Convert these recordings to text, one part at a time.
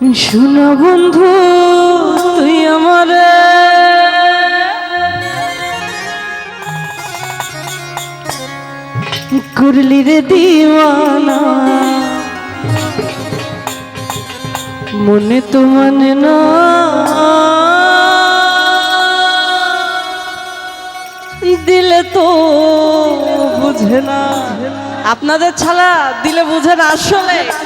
শোনা বন্ধু তুই আমার। করলি রে দিওয়ানা। মনে তো মানে না। দিলে তো বুঝে না। আপনাদের ছাড়া দিলে বুঝে না আসলে।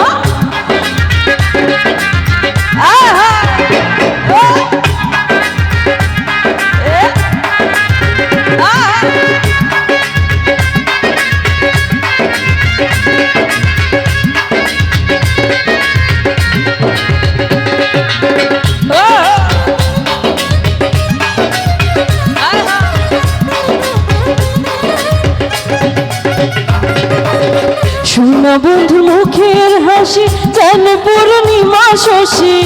হাসি যেন পূর্ণিমা শশী।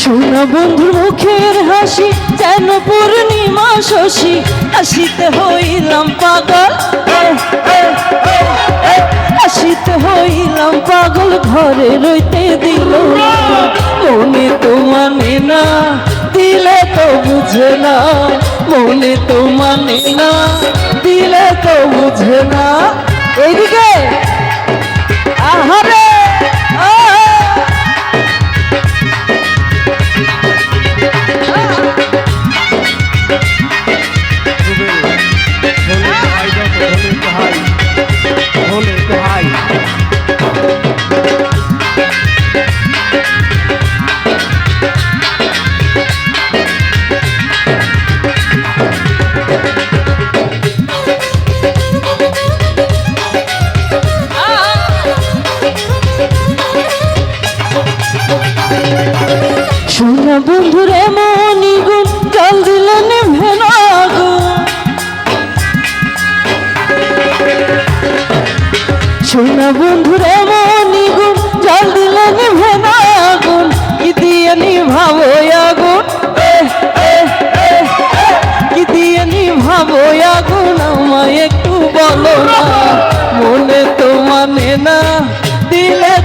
শোনা বন্ধু মুখের হাসি যেন পূর্ণিমা শশী হাসিতে হইলাম পাগল। হাসিতে হইলাম পাগল, ঘরে রইতে দিল। মনে তো মানে না, দিলে তো বুঝে না। মনে তো মানে না দিলে তো বুঝে না। এইদিকে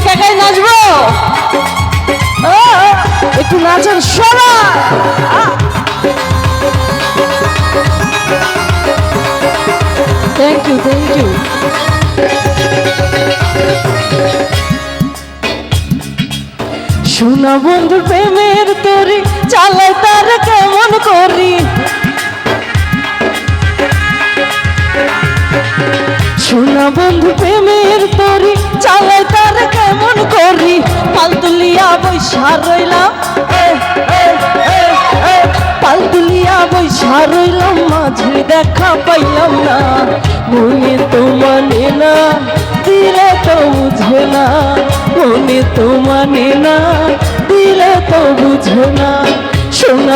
একা একাই নাচবো? একটু সবাই। থ্যাংক ইউ থ্যাংক ইউ শোনা বন্ধু প্রেমের বৈশা রইলাম এ, পালতুলিয়া বৈশা রইলাম মাঝে দেখা পাইলাম না। মনে তো মানে না দিলে তো বুঝে না। মনে তো মানে না দিলে তো বুঝে না।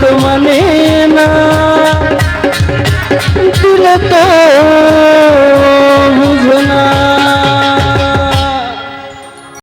তো মানে না। দিল তো